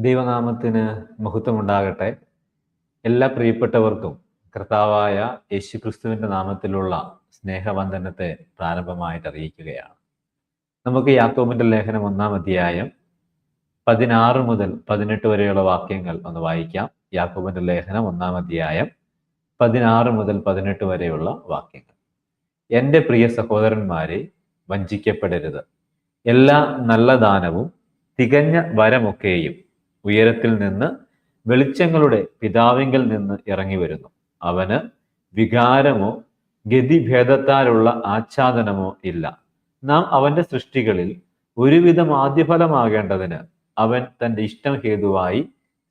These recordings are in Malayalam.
ദൈവനാമത്തിന് മഹത്വമുണ്ടാകട്ടെ. എല്ലാ പ്രിയപ്പെട്ടവർക്കും കർത്താവായ യേശു ക്രിസ്തുവിന്റെ നാമത്തിലുള്ള സ്നേഹവന്ദനത്തെ പ്രാരംഭമായിട്ട് അറിയിക്കുകയാണ്. നമുക്ക് യാക്കോബിന്റെ ലേഖനം ഒന്നാം അധ്യായം പതിനാറ് മുതൽ പതിനെട്ട് വരെയുള്ള വാക്യങ്ങൾ ഒന്ന് വായിക്കാം. യാക്കോബിന്റെ ലേഖനം ഒന്നാം അധ്യായം പതിനാറ് മുതൽ പതിനെട്ട് വരെയുള്ള വാക്യങ്ങൾ. എന്റെ പ്രിയ സഹോദരന്മാരെ വഞ്ചിക്കപ്പെടരുത്. എല്ലാ നല്ല ദാനവും തികഞ്ഞ വരമൊക്കെയും ഉയരത്തിൽ നിന്ന് വെളിച്ചങ്ങളുടെ പിതാവിങ്കിൽ നിന്ന് ഇറങ്ങി വരുന്നു. അവന് വികാരമോ ഗതിഭേദത്താലുള്ള ആച്ഛാദനമോ ഇല്ല. നാം അവന്റെ സൃഷ്ടികളിൽ ഒരുവിധം ആദ്യഫലമാകേണ്ടതിന് അവൻ തന്റെ ഇഷ്ടം ഹേതുവായി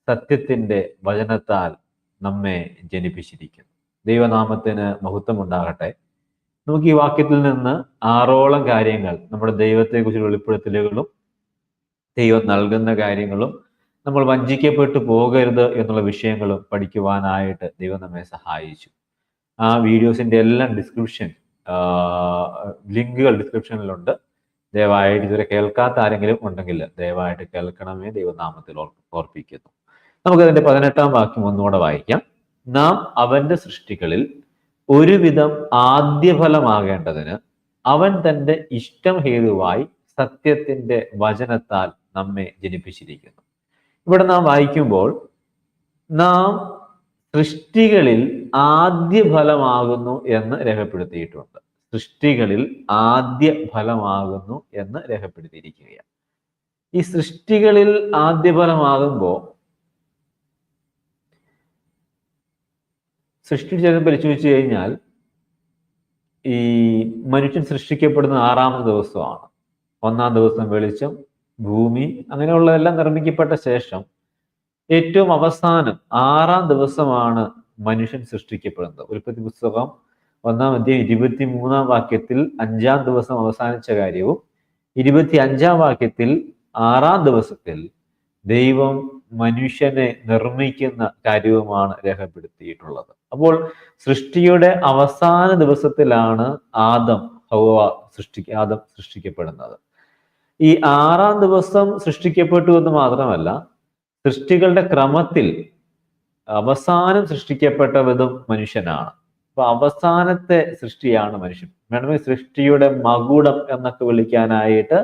സത്യത്തിന്റെ വചനത്താൽ നമ്മെ ജനിപ്പിച്ചിരിക്കുന്നു. ദൈവനാമത്തിന് മഹത്വമുണ്ടാകട്ടെ. നമുക്ക് ഈ വാക്യത്തിൽ നിന്ന് ആറോളം കാര്യങ്ങൾ നമ്മുടെ ദൈവത്തെക്കുറിച്ചുള്ള വെളിപ്പെടുത്തലുകളും ദൈവം നൽകുന്ന കാര്യങ്ങളും നമ്മൾ വഞ്ചിക്കപ്പെട്ടു പോകരുത് എന്നുള്ള വിഷയങ്ങളും പഠിക്കുവാനായിട്ട് ദൈവം നമ്മെ സഹായിച്ചു. ആ വീഡിയോസിന്റെ എല്ലാം ഡിസ്ക്രിപ്ഷൻ ലിങ്കുകൾ ഡിസ്ക്രിപ്ഷനിലുണ്ട്. ദയവായിട്ട് ഇതുവരെ കേൾക്കാത്ത ആരെങ്കിലും ഉണ്ടെങ്കിൽ ദയവായിട്ട് കേൾക്കണമേ ദൈവനാമത്തിൽ ഓർപ്പിക്കുന്നു. നമുക്കതിന്റെ പതിനെട്ടാം വാക്യം ഒന്നുകൂടെ വായിക്കാം. നാം അവന്റെ സൃഷ്ടികളിൽ ഒരുവിധം ആദ്യഫലമാകേണ്ടതിന് അവൻ തന്റെ ഇഷ്ടം ഹേതുവായി സത്യത്തിന്റെ വചനത്താൽ നമ്മെ ജനിപ്പിച്ചിരിക്കുന്നു. ഇവിടെ നാം വായിക്കുമ്പോൾ നാം സൃഷ്ടികളിൽ ആദ്യ ഫലമാകുന്നു എന്ന് രേഖപ്പെടുത്തിയിട്ടുണ്ട്. സൃഷ്ടികളിൽ ആദ്യ ഫലമാകുന്നു എന്ന് രേഖപ്പെടുത്തിയിരിക്കുകയാണ്. ഈ സൃഷ്ടികളിൽ ആദ്യ ഫലമാകുമ്പോൾ സൃഷ്ടി ചേർന്ന് പരിശോധിച്ചു കഴിഞ്ഞാൽ ഈ മനുഷ്യൻ സൃഷ്ടിക്കപ്പെടുന്ന ആറാമത്തെ ദിവസമാണ്. ഒന്നാം ദിവസം വെളിച്ചം ഭൂമി അങ്ങനെയുള്ളതെല്ലാം നിർമ്മിക്കപ്പെട്ട ശേഷം ഏറ്റവും അവസാനം ആറാം ദിവസമാണ് മനുഷ്യൻ സൃഷ്ടിക്കപ്പെടുന്നത്. ഉൽപ്പത്തി പുസ്തകം ഒന്നാം അധ്യായം ഇരുപത്തി മൂന്നാം വാക്യത്തിൽ അഞ്ചാം ദിവസം അവസാനിച്ച കാര്യവും ഇരുപത്തി അഞ്ചാം വാക്യത്തിൽ ആറാം ദിവസത്തിൽ ദൈവം മനുഷ്യനെ നിർമ്മിക്കുന്ന കാര്യവുമാണ് രേഖപ്പെടുത്തിയിട്ടുള്ളത്. അപ്പോൾ സൃഷ്ടിയുടെ അവസാന ദിവസത്തിലാണ് ആദം ഹൗവ സൃഷ്ടിക്ക ആദം സൃഷ്ടിക്കപ്പെടുന്നത്. ഈ ആറാം ദിവസം സൃഷ്ടിക്കപ്പെട്ടു എന്ന് മാത്രമല്ല സൃഷ്ടികളുടെ ക്രമത്തിൽ അവസാനം സൃഷ്ടിക്കപ്പെട്ടവതും മനുഷ്യനാണ്. അപ്പൊ അവസാനത്തെ സൃഷ്ടിയാണ് മനുഷ്യൻ. വേണമെങ്കിൽ സൃഷ്ടിയുടെ മകുടം എന്നൊക്കെ വിളിക്കാനായിട്ട്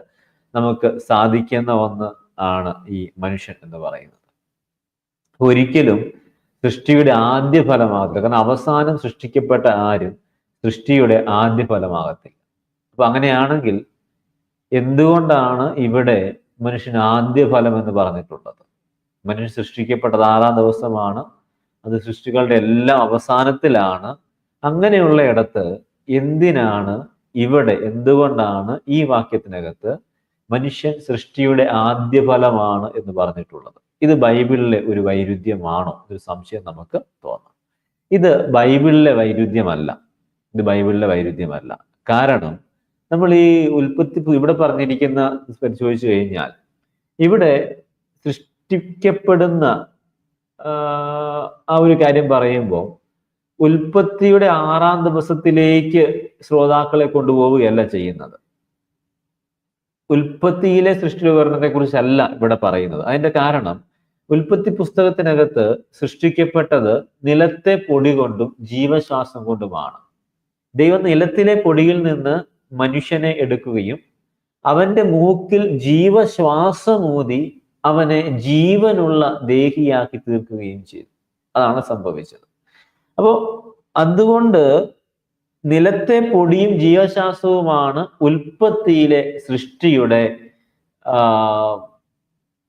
നമുക്ക് സാധിക്കുന്ന ഒന്ന് ആണ് ഈ മനുഷ്യൻ എന്ന് പറയുന്നത്. ഒരിക്കലും സൃഷ്ടിയുടെ ആദ്യ ഫലമാകത്തില്ല. കാരണം അവസാനം സൃഷ്ടിക്കപ്പെട്ട ആരും സൃഷ്ടിയുടെ ആദ്യ ഫലമാകത്തില്ല. അപ്പൊ അങ്ങനെയാണെങ്കിൽ എന്തുകൊണ്ടാണ് ഇവിടെ മനുഷ്യൻ ആദ്യ ഫലം എന്ന് പറഞ്ഞിട്ടുള്ളത്? മനുഷ്യൻ സൃഷ്ടിക്കപ്പെട്ടത് ആറാം ദിവസമാണ്. അത് സൃഷ്ടികളുടെ എല്ലാം അവസാനത്തിലാണ്. അങ്ങനെയുള്ള ഇടത്ത് എന്തിനാണ് ഇവിടെ എന്തുകൊണ്ടാണ് ഈ വാക്യത്തിനകത്ത് മനുഷ്യൻ സൃഷ്ടിയുടെ ആദ്യ ഫലമാണ് എന്ന് പറഞ്ഞിട്ടുള്ളത്? ഇത് ബൈബിളിലെ ഒരു വൈരുദ്ധ്യമാണോ? ഒരു സംശയം നമുക്ക് തോന്നാം. ഇത് ബൈബിളിലെ വൈരുദ്ധ്യമല്ല. ഇത് ബൈബിളിലെ വൈരുദ്ധ്യമല്ല. കാരണം നമ്മൾ ഈ ഉൽപ്പത്തി ഇവിടെ പറഞ്ഞിരിക്കുന്ന പരിശോധിച്ചു കഴിഞ്ഞാൽ ഇവിടെ സൃഷ്ടിക്കപ്പെടുന്ന ആ ഒരു കാര്യം പറയുമ്പോൾ ഉൽപ്പത്തിയുടെ ആറാം ദിവസത്തിലേക്ക് ശ്രോതാക്കളെ കൊണ്ടുപോവുകയല്ല ചെയ്യുന്നത്. ഉൽപ്പത്തിയിലെ സൃഷ്ടി വിവരണത്തെ കുറിച്ചല്ല ഇവിടെ പറയുന്നത്. അതിന്റെ കാരണം ഉൽപ്പത്തി പുസ്തകത്തിനകത്ത് സൃഷ്ടിക്കപ്പെട്ടത് നിലത്തെ പൊടി കൊണ്ടും ജീവശ്വാസം കൊണ്ടുമാണ്. ദൈവം നിലത്തിലെ പൊടിയിൽ നിന്ന് മനുഷ്യനെ എടുക്കുകയും അവന്റെ മൂക്കിൽ ജീവശ്വാസമൂതി അവനെ ജീവനുള്ള ദേഹിയാക്കി തീർക്കുകയും ചെയ്തു. അതാണ് സംഭവിച്ചത്. അപ്പോൾ അതുകൊണ്ട് നിലത്തെ പൊടിയും ജീവശ്വാസവുമാണ് ഉൽപ്പത്തിയിലെ സൃഷ്ടിയുടെ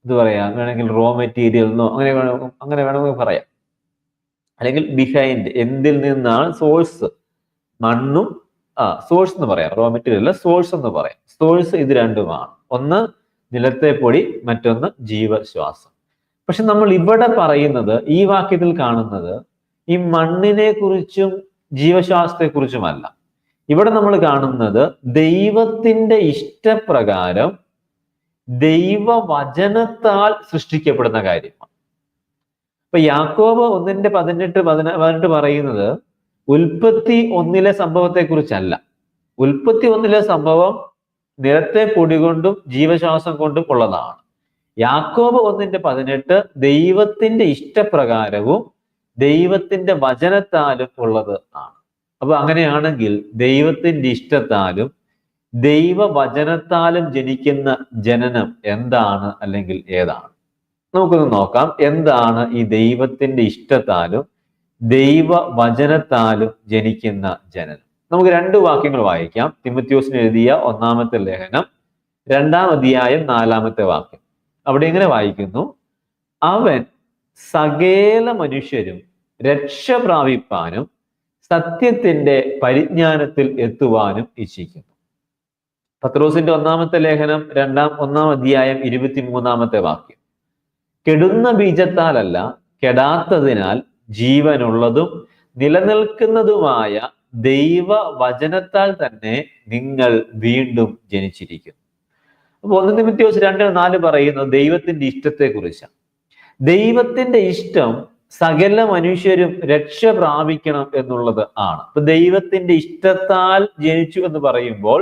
ഇത് പറയാ വേണമെങ്കിൽ റോ മെറ്റീരിയൽ എന്നോ അങ്ങനെ അങ്ങനെ വേണമെങ്കിൽ പറയാം. അല്ലെങ്കിൽ ബിഹൈൻഡ് എന്തിൽ നിന്നാണ് സോഴ്സ് മണ്ണും ആ സോഴ്സ് എന്ന് പറയാം. റോ മെറ്റീരിയൽ അല്ല സോഴ്സ് എന്ന് പറയാം. സോഴ്സ് ഇത് രണ്ടുമാണ്. ഒന്ന് നിലത്തെ പൊടി മറ്റൊന്ന് ജീവശ്വാസം. പക്ഷെ നമ്മൾ ഇവിടെ പറയുന്നത് ഈ വാക്യത്തിൽ കാണുന്നത് ഈ മണ്ണിനെ കുറിച്ചും ജീവശ്വാസത്തെ കുറിച്ചുമല്ല. ഇവിടെ നമ്മൾ കാണുന്നത് ദൈവത്തിന്റെ ഇഷ്ടപ്രകാരം ദൈവവചനത്താൽ സൃഷ്ടിക്കപ്പെടുന്ന കാര്യമാണ്. ഇപ്പൊ യാക്കോബ് ഒന്നിന്റെ പതിനെട്ട് പതിന പതിനെട്ട് പറയുന്നത് ഉൽപ്പത്തി ഒന്നിലെ സംഭവത്തെ കുറിച്ചല്ല ഉൽപ്പത്തി ഒന്നിലെ സംഭവം നിലത്തെ പൊടി കൊണ്ടും ജീവശ്വാസം കൊണ്ടും ഉള്ളതാണ്. യാക്കോബ് ഒന്നിന്റെ പതിനെട്ട് ദൈവത്തിന്റെ ഇഷ്ടപ്രകാരവും ദൈവത്തിന്റെ വചനത്താലും ഉള്ളത് ആണ്. അപ്പൊ അങ്ങനെയാണെങ്കിൽ ദൈവത്തിന്റെ ഇഷ്ടത്താലും ദൈവവചനത്താലും ജനിക്കുന്ന ജനനം എന്താണ് അല്ലെങ്കിൽ ഏതാണ്? നമുക്കൊന്ന് നോക്കാം. എന്താണ് ഈ ദൈവത്തിന്റെ ഇഷ്ടത്താലും ദൈവവചനത്താലും ജനിക്കുന്ന ജനനം. നമുക്ക് രണ്ട് വാക്യങ്ങൾ വായിക്കാം. തിമത്യോസിന് എഴുതിയ ഒന്നാമത്തെ ലേഖനം രണ്ടാം അധ്യായം നാലാമത്തെ വാക്യം. അവിടെ ഇങ്ങനെ വായിക്കുന്നു. അവൻ സകേല മനുഷ്യരും രക്ഷ പ്രാപിപ്പാനും സത്യത്തിന്റെ പരിജ്ഞാനത്തിൽ എത്തുവാനും ഇച്ഛിക്കുന്നു. പത്രോസിന്റെ ഒന്നാമത്തെ ലേഖനം രണ്ടാം ഒന്നാം അധ്യായം ഇരുപത്തിമൂന്നാമത്തെ വാക്യം. കെടുന്ന ബീജത്താലല്ല കെടാത്തതിനാൽ ജീവനുള്ളതും നിലനിൽക്കുന്നതുമായ ദൈവ വചനത്താൽ തന്നെ നിങ്ങൾ വീണ്ടും ജനിച്ചിരിക്കുന്നു. അപ്പൊ ഒന്ന് നിമിത്യോസ് രണ്ട് നാല് പറയുന്നത് ദൈവത്തിന്റെ ഇഷ്ടത്തെ കുറിച്ചാണ് ദൈവത്തിന്റെ ഇഷ്ടം സകല മനുഷ്യരും രക്ഷ പ്രാപിക്കണം എന്നുള്ളത് ആണ്. ദൈവത്തിന്റെ ഇഷ്ടത്താൽ ജനിച്ചു എന്ന് പറയുമ്പോൾ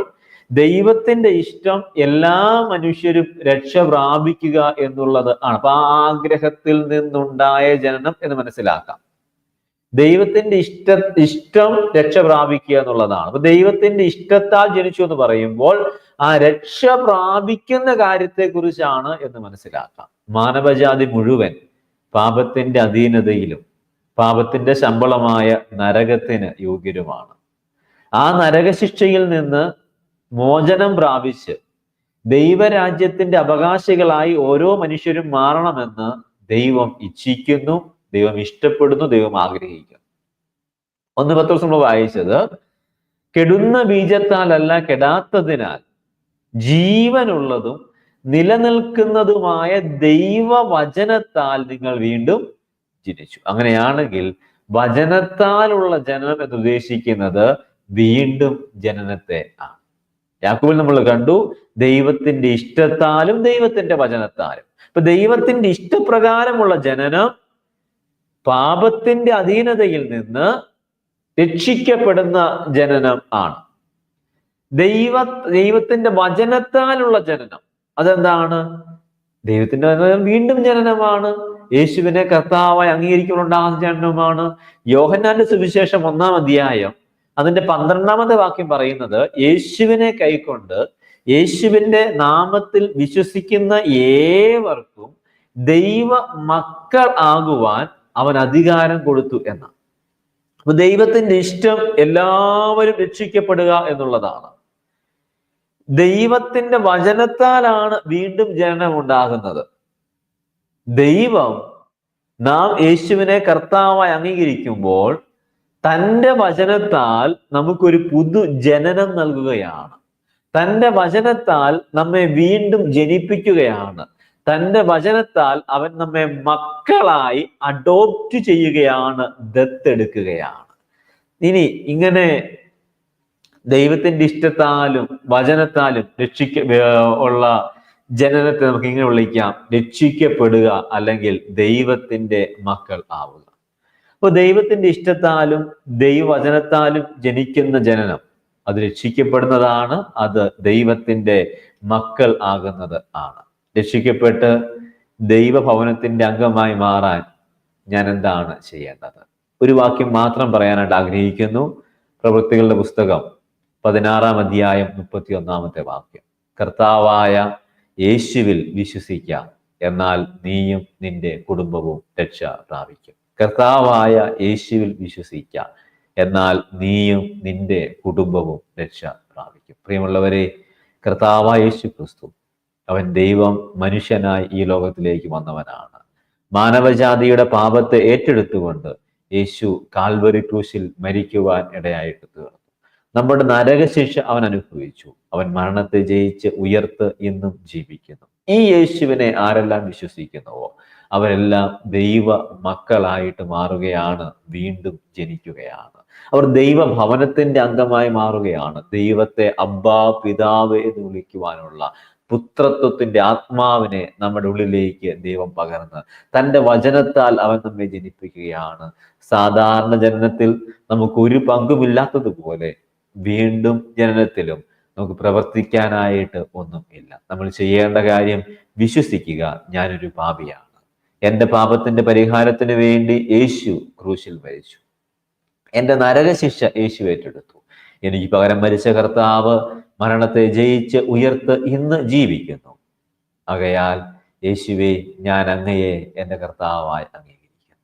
ദൈവത്തിന്റെ ഇഷ്ടം എല്ലാ മനുഷ്യരും രക്ഷ പ്രാപിക്കുക എന്നുള്ളത് ആണ്. അപ്പൊ ആ ആഗ്രഹത്തിൽ നിന്നുണ്ടായ ജനനം എന്ന് മനസ്സിലാക്കാം. ദൈവത്തിന്റെ ഇഷ്ട ഇഷ്ടം രക്ഷ പ്രാപിക്കുക എന്നുള്ളതാണ്. അപ്പൊ ദൈവത്തിന്റെ ഇഷ്ടത്താൽ ജനിച്ചു എന്ന് പറയുമ്പോൾ ആ രക്ഷ പ്രാപിക്കുന്ന കാര്യത്തെക്കുറിച്ചാണ് എന്ന് മനസ്സിലാക്കാം. മാനവജാതി മുഴുവൻ പാപത്തിന്റെ അധീനതയിലും പാപത്തിന്റെ ശമ്പളമായ നരകത്തിന് യോഗ്യരുമാണ്. ആ നരകശിക്ഷയിൽ നിന്ന് മോചനം പ്രാപിച്ച് ദൈവരാജ്യത്തിന്റെ അവകാശികളായി ഓരോ മനുഷ്യരും മാറണമെന്ന് ദൈവം ഇച്ഛിക്കുന്നു ദൈവം ഇഷ്ടപ്പെടുന്നു ദൈവം ആഗ്രഹിക്കുന്നു. ഒന്ന് പത്ത് ദിവസം നമ്മൾ വായിച്ചത് കെടുന്ന ബീജത്താലല്ല കെടാത്തതിനാൽ ജീവനുള്ളതും നിലനിൽക്കുന്നതുമായ ദൈവവചനത്താൽ നിങ്ങൾ വീണ്ടും ജനിച്ചു. അങ്ങനെയാണെങ്കിൽ വചനത്താലുള്ള ജനനം എന്ന് ഉദ്ദേശിക്കുന്നത് വീണ്ടും ജനനത്തെ ആണ്. യാക്കോബിൽ നമ്മൾ കണ്ടു ദൈവത്തിന്റെ ഇഷ്ടത്താലും ദൈവത്തിന്റെ വചനത്താലും. ഇപ്പൊ ദൈവത്തിന്റെ ഇഷ്ടപ്രകാരമുള്ള ജനനം പാപത്തിന്റെ അധീനതയിൽ നിന്ന് രക്ഷിക്കപ്പെടുന്ന ജനനം ആണ്. ദൈവ ദൈവത്തിന്റെ വചനത്താലുള്ള ജനനം അതെന്താണ്? ദൈവത്തിന്റെ വചനം വീണ്ടും ജനനമാണ്. യേശുവിനെ കർത്താവായി അംഗീകരിക്കുന്നുണ്ടാകുന്ന ജനനമാണ്. യോഹന്നാന്റെ സുവിശേഷം ഒന്നാം അധ്യായം അതിന്റെ പന്ത്രണ്ടാമത്തെ വാക്യം പറയുന്നത് യേശുവിനെ കൈക്കൊണ്ട് യേശുവിന്റെ നാമത്തിൽ വിശ്വസിക്കുന്ന ഏവർക്കും ദൈവ മക്കൾ ആകുവാൻ അവൻ അധികാരം കൊടുത്തു എന്ന അപ്പൊ ദൈവത്തിന്റെ ഇഷ്ടം എല്ലാവരും രക്ഷിക്കപ്പെടുക എന്നുള്ളതാണ്. ദൈവത്തിന്റെ വചനത്താലാണ് വീണ്ടും ജനനം ഉണ്ടാകുന്നത്. ദൈവം നാം യേശുവിനെ കർത്താവായി അംഗീകരിക്കുമ്പോൾ തന്റെ വചനത്താൽ നമുക്കൊരു പുതു ജനനം നൽകുകയാണ്. തന്റെ വചനത്താൽ നമ്മെ വീണ്ടും ജനിപ്പിക്കുകയാണ്. തന്റെ വചനത്താൽ അവൻ നമ്മെ മക്കളായി അഡോപ്റ്റ് ചെയ്യുകയാണ് ദത്തെടുക്കുകയാണ്. ഇനി ഇങ്ങനെ ദൈവത്തിന്റെ ഇഷ്ടത്താലും വചനത്താലും രക്ഷിക്ക ഉള്ള ജനനത്തെ നമുക്ക് ഇങ്ങനെ വിളിക്കാം. രക്ഷിക്കപ്പെടുക അല്ലെങ്കിൽ ദൈവത്തിന്റെ മക്കൾ ആവുക. അപ്പൊ ദൈവത്തിന്റെ ഇഷ്ടത്താലും ദൈവവചനത്താലും ജനിക്കുന്ന ജനനം അത് രക്ഷിക്കപ്പെടുന്നതാണ് അത് ദൈവത്തിന്റെ മക്കൾ ആകുന്നത് ആണ്. രക്ഷിക്കപ്പെട്ട് ദൈവഭവനത്തിന്റെ അംഗമായി മാറാൻ ഞാൻ എന്താണ് ചെയ്യേണ്ടത്? ഒരു വാക്യം മാത്രം പറയാനായിട്ട് ആഗ്രഹിക്കുന്നു. പ്രവൃത്തികളുടെ പുസ്തകം പതിനാറാം അധ്യായം മുപ്പത്തി ഒന്നാമത്തെ വാക്യം. കർത്താവായ യേശുവിൽ വിശ്വസിക്കാം എന്നാൽ നീയും നിന്റെ കുടുംബവും രക്ഷ പ്രാപിക്കും. കർത്താവായ യേശുവിൽ വിശ്വസിക്കാം. എന്നാൽ നീയും നിന്റെ കുടുംബവും രക്ഷ പ്രാപിക്കും. പ്രിയമുള്ളവരെ കർത്താവായ യേശു ക്രിസ്തു അവൻ ദൈവം മനുഷ്യനായി ഈ ലോകത്തിലേക്ക് വന്നവനാണ്. മാനവജാതിയുടെ പാപത്തെ ഏറ്റെടുത്തുകൊണ്ട് യേശു കാൽവരി ക്രൂശിൽ മരിക്കുവാൻ ഇടയായിട്ട് തീർന്നു. നമ്മുടെ നരകശിക്ഷ അവൻ അനുഭവിച്ചു. അവൻ മരണത്തെ ജയിച്ച് ഉയർത്ത് ഇന്നും ജീവിക്കുന്നു. ഈ യേശുവിനെ ആരെല്ലാം വിശ്വസിക്കുന്നുവോ? അവരെല്ലാം ദൈവ മക്കളായിട്ട് മാറുകയാണ് വീണ്ടും ജനിക്കുകയാണ്. അവർ ദൈവ ഭവനത്തിന്റെ അംഗമായി മാറുകയാണ്. ദൈവത്തെ അബ്ബാ പിതാവ് എന്ന് വിളിക്കുവാനുള്ള പുത്രത്വത്തിന്റെ ആത്മാവിനെ നമ്മുടെ ഉള്ളിലേക്ക് ദൈവം പകർന്ന് തന്റെ വചനത്താൽ അവൻ നമ്മെ ജനിപ്പിക്കുകയാണ്. സാധാരണ ജനനത്തിൽ നമുക്ക് ഒരു പങ്കുമില്ലാത്തതുപോലെ വീണ്ടും ജനനത്തിലും നമുക്ക് പ്രവർത്തിക്കാനായിട്ട് ഒന്നും ഇല്ല. നമ്മൾ ചെയ്യേണ്ട കാര്യം വിശ്വസിക്കുക. ഞാനൊരു പാപിയാണ്. എന്റെ പാപത്തിന്റെ പരിഹാരത്തിന് വേണ്ടി യേശു ക്രൂശിൽ മരിച്ചു. എന്റെ നരകശിക്ഷ യേശു ഏറ്റെടുത്തു. എനിക്ക് പകരം മരിച്ച കർത്താവ് മരണത്തെ ജയിച്ച് ഉയർത്ത് ഇന്ന് ജീവിക്കുന്നു. ആകയാൽ യേശുവെ ഞാൻ അങ്ങയെ എന്റെ കർത്താവായി അംഗീകരിക്കുന്നു.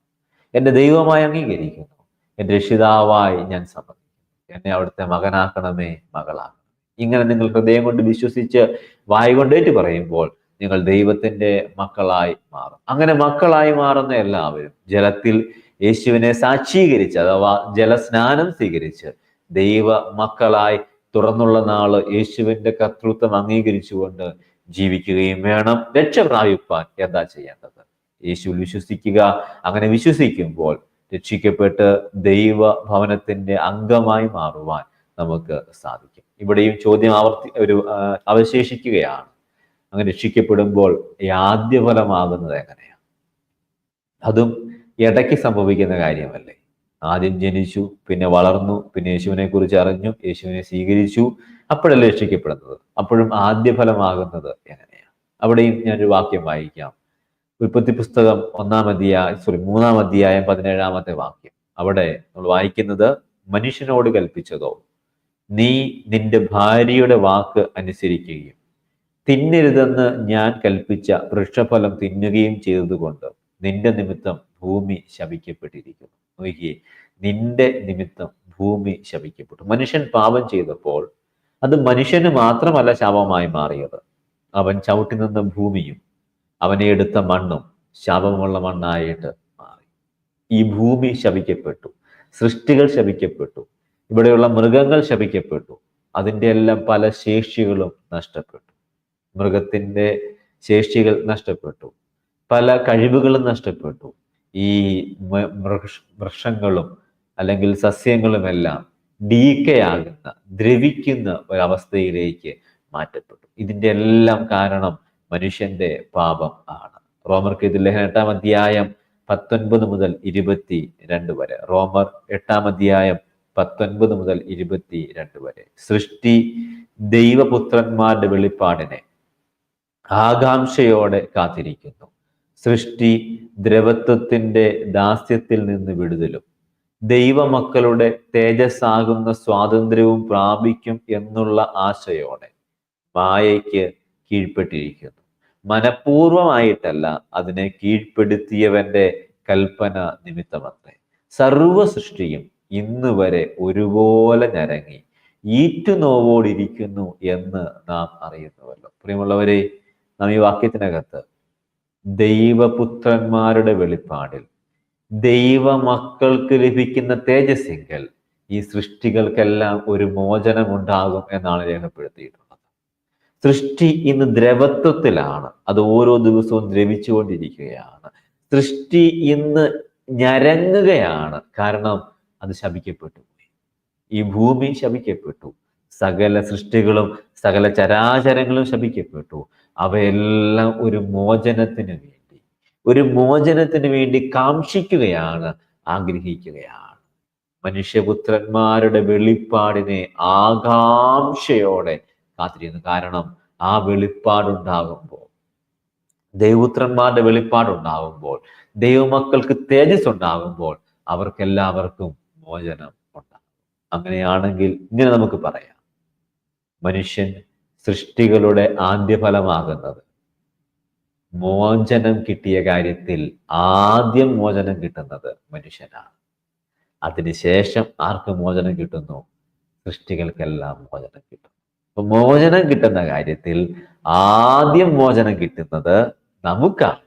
എന്റെ ദൈവമായി അംഗീകരിക്കുന്നു. എന്റെ രക്ഷിതാവായി ഞാൻ സമർപ്പിക്കുന്നു. എന്നെ അവിടുത്തെ മകനാക്കണമേ മകളാക്കണം ഇങ്ങനെ നിങ്ങൾ ഹൃദയം കൊണ്ട് വിശ്വസിച്ച് വായ കൊണ്ടേറ്റ് പറയുമ്പോൾ നിങ്ങൾ ദൈവത്തിന്റെ മക്കളായി മാറും. അങ്ങനെ മക്കളായി മാറുന്ന എല്ലാവരും ജലത്തിൽ യേശുവിനെ സാക്ഷീകരിച്ച് അഥവാ ജലസ്നാനം സ്വീകരിച്ച് ദൈവ മക്കളായി തുറന്നുള്ള നാൾ യേശുവിന്റെ കർത്തൃത്വം അംഗീകരിച്ചുകൊണ്ട് ജീവിക്കുകയും വേണം. രക്ഷ പ്രാപിപ്പാൻ എന്താ ചെയ്യേണ്ടത്? യേശുവിൽ വിശ്വസിക്കുക. അങ്ങനെ വിശ്വസിക്കുമ്പോൾ രക്ഷിക്കപ്പെട്ട് ദൈവ ഭവനത്തിന്റെ അംഗമായി മാറുവാൻ നമുക്ക് സാധിക്കും. ഇവിടെയും ചോദ്യം ആവർത്തി ഒരു അവശേഷിക്കുകയാണ്. അങ്ങനെ രക്ഷിക്കപ്പെടുമ്പോൾ ഈ ആദ്യ ഫലമാകുന്നത് എങ്ങനെയാണ് അതും ഇടയ്ക്ക് സംഭവിക്കുന്ന കാര്യമല്ലേ? ആദ്യം ജനിച്ചു പിന്നെ വളർന്നു പിന്നെ യേശുവിനെ കുറിച്ച് അറിഞ്ഞു യേശുവിനെ സ്വീകരിച്ചു അപ്പോഴല്ലേ രക്ഷിക്കപ്പെടുന്നത്? അപ്പോഴും ആദ്യ ഫലമാകുന്നത് എങ്ങനെയാണ് അവിടെയും ഞാനൊരു വാക്യം വായിക്കാം. ഉൽപ്പത്തി പുസ്തകം ഒന്നാം അധ്യായ സോറി മൂന്നാം അധ്യായം പതിനേഴാമത്തെ വാക്യം. അവിടെ നമ്മൾ വായിക്കുന്നത് മനുഷ്യനോട് കൽപ്പിച്ചതോ? നീ നിന്റെ ഭാര്യയുടെ വാക്ക് അനുസരിക്കുകയും തിന്നരുതെന്ന് ഞാൻ കൽപ്പിച്ച വൃക്ഷഫലം തിന്നുകയും ചെയ്തതുകൊണ്ട് നിന്റെ നിമിത്തം ഭൂമി ശപിക്കപ്പെട്ടിരിക്കുന്നു. നോക്കിയേ നിന്റെ നിമിത്തം ഭൂമി ശപിക്കപ്പെട്ടു. മനുഷ്യൻ പാപം ചെയ്തപ്പോൾ അത് മനുഷ്യന് മാത്രമല്ല ശാപമായി മാറിയത്. അവൻ ചവിട്ടി നിന്ന ഭൂമിയും അവനെ എടുത്ത മണ്ണും ശാപമുള്ള മണ്ണായിട്ട് മാറി. ഈ ഭൂമി ശപിക്കപ്പെട്ടു സൃഷ്ടികൾ ശപിക്കപ്പെട്ടു ഇവിടെയുള്ള മൃഗങ്ങൾ ശപിക്കപ്പെട്ടു അതിന്റെ എല്ലാം പല ശേഷികളും നഷ്ടപ്പെട്ടു. മൃഗത്തിന്റെ ശേഷികൾ നഷ്ടപ്പെട്ടു. പല കഴിവുകളും നഷ്ടപ്പെട്ടു. ഈ വൃക്ഷങ്ങളും അല്ലെങ്കിൽ സസ്യങ്ങളുമെല്ലാം ഡീക്കയാകുന്ന ദ്രവിക്കുന്ന ഒരവസ്ഥയിലേക്ക് മാറ്റപ്പെട്ടു. ഇതിന്റെ എല്ലാം കാരണം മനുഷ്യന്റെ പാപം ആണ്. റോമർക്ക് ഇതിൽ എട്ടാം അധ്യായം പത്തൊൻപത് മുതൽ ഇരുപത്തി രണ്ട് വരെ. റോമർ എട്ടാം അധ്യായം പത്തൊൻപത് മുതൽ ഇരുപത്തി രണ്ട് വരെ. സൃഷ്ടി ദൈവപുത്രന്മാരുടെ വെളിപ്പാടിനെ ആകാംക്ഷയോടെ കാത്തിരിക്കുന്നു. സൃഷ്ടി ദ്രവത്വത്തിന്റെ ദാസ്യത്തിൽ നിന്ന് വിടുതലും. ദൈവമക്കളുടെ തേജസ്സാകുന്ന സ്വാതന്ത്ര്യവും പ്രാപിക്കും എന്നുള്ള ആശയോടെ മായയ്ക്ക് കീഴ്പ്പെട്ടിരിക്കുന്നു. മനഃപൂർവമായിട്ടല്ല അതിനെ കീഴ്പ്പെടുത്തിയവന്റെ കൽപ്പന നിമിത്തമത്രേ. സർവ സൃഷ്ടിയും ഇന്ന് വരെ ഒരുപോലെ ഞരങ്ങി. ഈറ്റുനോവോടിരിക്കുന്നു എന്ന് നാം അറിയുന്നുവല്ലോ. പ്രിയമുള്ളവരെ നാം ഈ വാക്യത്തിനകത്ത് ദൈവപുത്രന്മാരുടെ വെളിപ്പാടിൽ ദൈവമക്കൾക്ക് ലഭിക്കുന്ന തേജസ്സിങ്കൽ ഈ സൃഷ്ടികൾക്കെല്ലാം ഒരു മോചനം ഉണ്ടാകും എന്നാണ് രേഖപ്പെടുത്തിയിട്ടുള്ളത്. സൃഷ്ടി ഇന്ന് ദ്രവത്വത്തിലാണ്. അത് ഓരോ ദിവസവും ദ്രവിച്ചുകൊണ്ടിരിക്കുകയാണ്. സൃഷ്ടി ഇന്ന് ഞരങ്ങുകയാണ്. കാരണം അത് ശപിക്കപ്പെട്ടു ഈ ഭൂമി ശപിക്കപ്പെട്ടു. സകല സൃഷ്ടികളും സകല ചരാചരങ്ങളും ശപിക്കപ്പെട്ടു. അവയെല്ലാം ഒരു മോചനത്തിന് വേണ്ടി ഒരു മോചനത്തിന് വേണ്ടി കാക്ഷിക്കുകയാണ് ആഗ്രഹിക്കുകയാണ്. മനുഷ്യപുത്രന്മാരുടെ വെളിപ്പാടിനെ ആകാംക്ഷയോടെ കാത്തിരിക്കുന്നു. കാരണം ആ വെളിപ്പാടുണ്ടാകുമ്പോൾ ദൈവപുത്രന്മാരുടെ വെളിപ്പാടുണ്ടാകുമ്പോൾ ദൈവമക്കൾക്ക് തേജസ് ഉണ്ടാകുമ്പോൾ അവർക്കെല്ലാവർക്കും മോചനം ഉണ്ടാകും. അങ്ങനെയാണെങ്കിൽ ഇങ്ങനെ നമുക്ക് പറയാം. മനുഷ്യൻ സൃഷ്ടികളുടെ ആദ്യഫലമാകുന്നത്. മോചനം കിട്ടിയ കാര്യത്തിൽ ആദ്യം മോചനം കിട്ടുന്നത് മനുഷ്യനാണ്. അതിനുശേഷം ആർക്ക് മോചനം കിട്ടുന്നു? സൃഷ്ടികൾക്കെല്ലാം മോചനം കിട്ടും അപ്പൊ മോചനം കിട്ടുന്ന കാര്യത്തിൽ ആദ്യം മോചനം കിട്ടുന്നത് നമുക്കാണ്.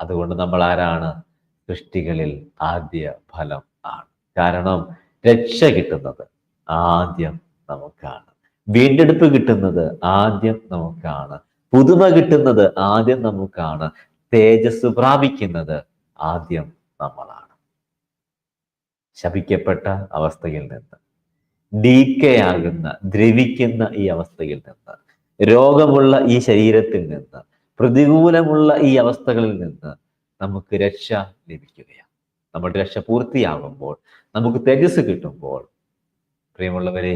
അതുകൊണ്ട് നമ്മൾ ആരാണ്? സൃഷ്ടികളിൽ ആദ്യ ഫലം ആണ്. കാരണം രക്ഷ കിട്ടുന്നത് ആദ്യം നമുക്കാണ്. വീണ്ടെടുപ്പ് കിട്ടുന്നത് ആദ്യം നമുക്കാണ്. പുതുമ കിട്ടുന്നത് ആദ്യം നമുക്കാണ്. തേജസ് പ്രാപിക്കുന്നത് ആദ്യം നമ്മളാണ്. ശപിക്കപ്പെട്ട അവസ്ഥയിൽ നിന്ന് ഡീക്കയാകുന്ന ദ്രവിക്കുന്ന ഈ അവസ്ഥയിൽ നിന്ന് രോഗമുള്ള ഈ ശരീരത്തിൽ നിന്ന് പ്രതികൂലമുള്ള ഈ അവസ്ഥകളിൽ നിന്ന് നമുക്ക് രക്ഷ ലഭിക്കുകയാണ്. നമ്മുടെ രക്ഷ പൂർത്തിയാകുമ്പോൾ നമുക്ക് തേജസ് കിട്ടുമ്പോൾ പ്രിയമുള്ളവരെ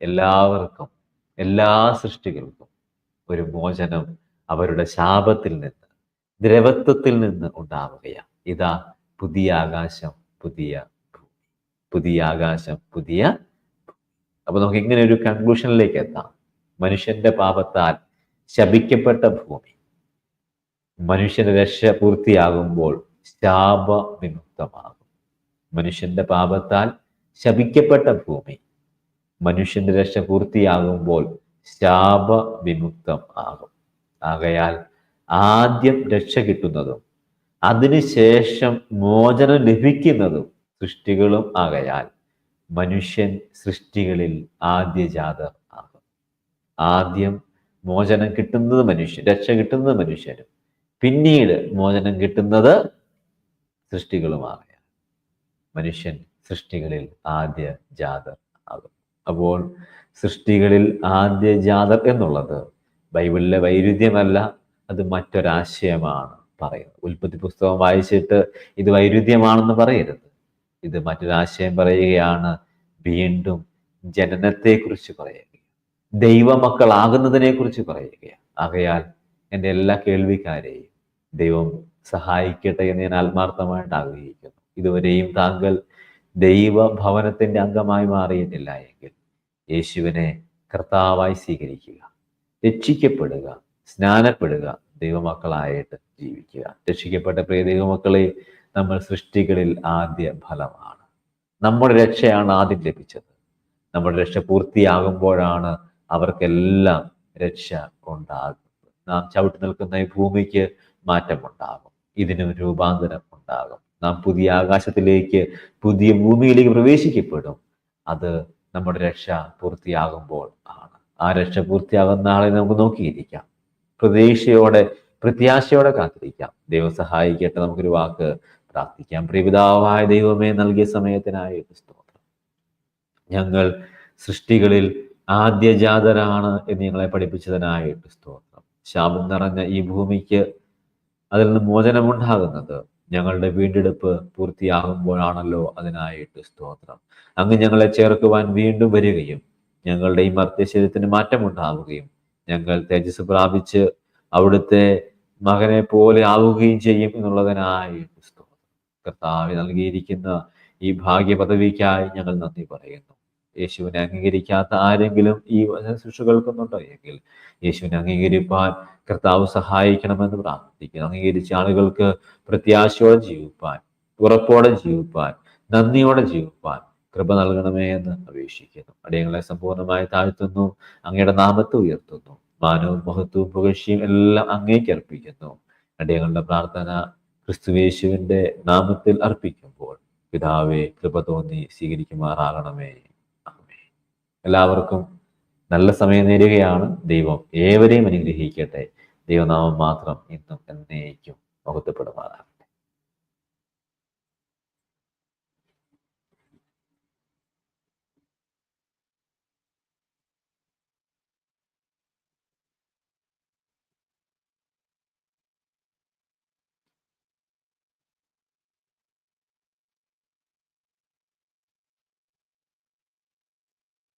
എല്ലാവർക്കും എല്ലാ സൃഷ്ടികൾക്കും ഒരു മോചനം അവരുടെ ശാപത്തിൽ നിന്ന് ദ്രവത്വത്തിൽ നിന്ന് ഉണ്ടാവുകയാണ്. ഇതാ പുതിയ ആകാശം പുതിയ പുതിയ ആകാശം പുതിയ. അപ്പൊ നമുക്ക് ഇങ്ങനെ ഒരു കൺക്ലൂഷനിലേക്ക് എത്താം. മനുഷ്യന്റെ പാപത്താൽ ശപിക്കപ്പെട്ട ഭൂമി. മനുഷ്യന്റെ രക്ഷ പൂർത്തിയാകുമ്പോൾ ശാപ വിമുക്തമാകും മനുഷ്യന്റെ പാപത്താൽ ശപിക്കപ്പെട്ട ഭൂമി. മനുഷ്യന്റെ രക്ഷ പൂർത്തിയാകുമ്പോൾ ശാപ വിമുക്തം ആകും. ആകയാൽ ആദ്യം രക്ഷ കിട്ടുന്നതും അതിനുശേഷം മോചനം ലഭിക്കുന്നതും സൃഷ്ടികളും ആകയാൽ മനുഷ്യൻ സൃഷ്ടികളിൽ ആദ്യജാതർ ആകും. ആദ്യം മോചനം കിട്ടുന്നത് മനുഷ്യൻ രക്ഷ കിട്ടുന്നത് മനുഷ്യനും. പിന്നീട് മോചനം കിട്ടുന്നത് സൃഷ്ടികളുമാകയാൽ മനുഷ്യൻ സൃഷ്ടികളിൽ ആദ്യ ജാതർ അപ്പോൾ സൃഷ്ടികളിൽ ആദ്യ ജാതർ എന്നുള്ളത് ബൈബിളിലെ വൈരുദ്ധ്യമല്ല അത് മറ്റൊരാശയമാണ് പറയുന്നത്. ഉൽപ്പത്തി പുസ്തകം വായിച്ചിട്ട് ഇത് വൈരുദ്ധ്യമാണെന്ന് പറയരുത്. ഇത് മറ്റൊരാശയം പറയുകയാണ് വീണ്ടും ജനനത്തെക്കുറിച്ച് പറയുക ദൈവമക്കളാകുന്നതിനെ കുറിച്ച് പറയുകയാണ്. ആകയാൽ എന്റെ എല്ലാ കേൾവിക്കാരെയും ദൈവം സഹായിക്കട്ടെ എന്ന് ഞാൻ ആത്മാർത്ഥമായിട്ട് ആഗ്രഹിക്കുന്നു. ഇതുവരെയും താങ്കൾ ദൈവഭവനത്തിന്റെ അംഗമായി മാറിയിട്ടില്ല എങ്കിൽ യേശുവിനെ കർത്താവായി സ്വീകരിക്കുക രക്ഷിക്കപ്പെടുക സ്നാനപ്പെടുക ദൈവമക്കളായിട്ട് ജീവിക്കുക. രക്ഷിക്കപ്പെട്ട പ്രിയ ദൈവമക്കളെ നമ്മൾ സൃഷ്ടികളിൽ ആദ്യ ഫലമാണ്. നമ്മുടെ രക്ഷയാണ് ആദ്യം ലഭിച്ചത്. നമ്മുടെ രക്ഷ പൂർത്തിയാകുമ്പോഴാണ് അവർക്കെല്ലാം രക്ഷ ഉണ്ടാകുന്നത്. നാം ചവിട്ടി നിൽക്കുന്ന ഈ ഭൂമിക്ക് മാറ്റമുണ്ടാകും ഇതിനും രൂപാന്തരം ഉണ്ടാകും. നാം പുതിയ ആകാശത്തിലേക്ക് പുതിയ ഭൂമിയിലേക്ക് പ്രവേശിക്കപ്പെടും. അത് നമ്മുടെ രക്ഷ പൂർത്തിയാകുമ്പോൾ ആണ്. ആ രക്ഷ പൂർത്തിയാകുന്ന ആളെ നമുക്ക് നോക്കിയിരിക്കാം. പ്രതീക്ഷയോടെ പ്രത്യാശയോടെ കാത്തിരിക്കാം. ദൈവം സഹായിക്കട്ടെ നമുക്കൊരു വാക്ക് പ്രാർത്ഥിക്കാം. പ്രിയപിതാവായ ദൈവമേ നൽകിയ സമയത്തിനായി സ്തോത്രം. ഞങ്ങൾ സൃഷ്ടികളിൽ ആദ്യജാതരാണ് എന്ന് ഞങ്ങളെ പഠിപ്പിച്ചതിനായിട്ട് സ്തോത്രം. ശാപം നിറഞ്ഞ ഈ ഭൂമിക്ക് അതിൽ നിന്ന് മോചനമുണ്ടാകുന്നത് ഞങ്ങളുടെ വീണ്ടെടുപ്പ് പൂർത്തിയാകുമ്പോഴാണല്ലോ അതിനായിട്ട് സ്തോത്രം. അങ്ങ് ഞങ്ങളെ ചേർക്കുവാൻ വീണ്ടും വരികയും ഞങ്ങളുടെ ഈ മർത്യശരീരത്തിന് മാറ്റമുണ്ടാവുകയും ഞങ്ങൾ തേജസ് പ്രാപിച്ച് അവിടുത്തെ മകനെ പോലെ ആവുകയും ചെയ്യും എന്നുള്ളതിനായിട്ട് സ്തോത്രം. കർത്താവ് നൽകിയിരിക്കുന്ന ഈ ഭാഗ്യ പദവിക്കായി ഞങ്ങൾ നന്ദി പറയുന്നു. യേശുവിനെ അംഗീകരിക്കാത്ത ആരെങ്കിലും ഈ ശുശ്രൂഷ കേൾക്കുന്നുണ്ടോ എങ്കിൽ യേശുവിനെ അംഗീകരിപ്പാൻ കർത്താവ് സഹായിക്കണമെന്ന് പ്രാർത്ഥിക്കുന്നു. അംഗീകരിച്ച ആളുകൾക്ക് പ്രത്യാശയോടെ ജീവിപ്പാൻ ഉറപ്പോടെ ജീവിപ്പാൻ നന്ദിയോടെ ജീവിപ്പാൻ കൃപ നൽകണമേ എന്ന് അപേക്ഷിക്കുന്നു. അടിയങ്ങളെ സമ്പൂർണമായി താഴ്ത്തുന്നു അങ്ങയുടെ നാമത്തെ ഉയർത്തുന്നു മാനവും മഹത്വവും പുകഴ്ചയും എല്ലാം അങ്ങേക്ക് അർപ്പിക്കുന്നു. അടിയങ്ങളുടെ പ്രാർത്ഥന ക്രിസ്തുവേശുവിന്റെ നാമത്തിൽ അർപ്പിക്കുമ്പോൾ പിതാവെ കൃപ തോന്നി സ്വീകരിക്കുമാറാകണമേ. എല്ലാവർക്കും നല്ല സമയം നേരുകയാണ്. ദൈവം ഏവരെയും അനുഗ്രഹിക്കട്ടെ. ദൈവനാമം മാത്രം ഇന്നും എന്നേക്കും മഹത്വപ്പെടുമാറാകട്ടെ.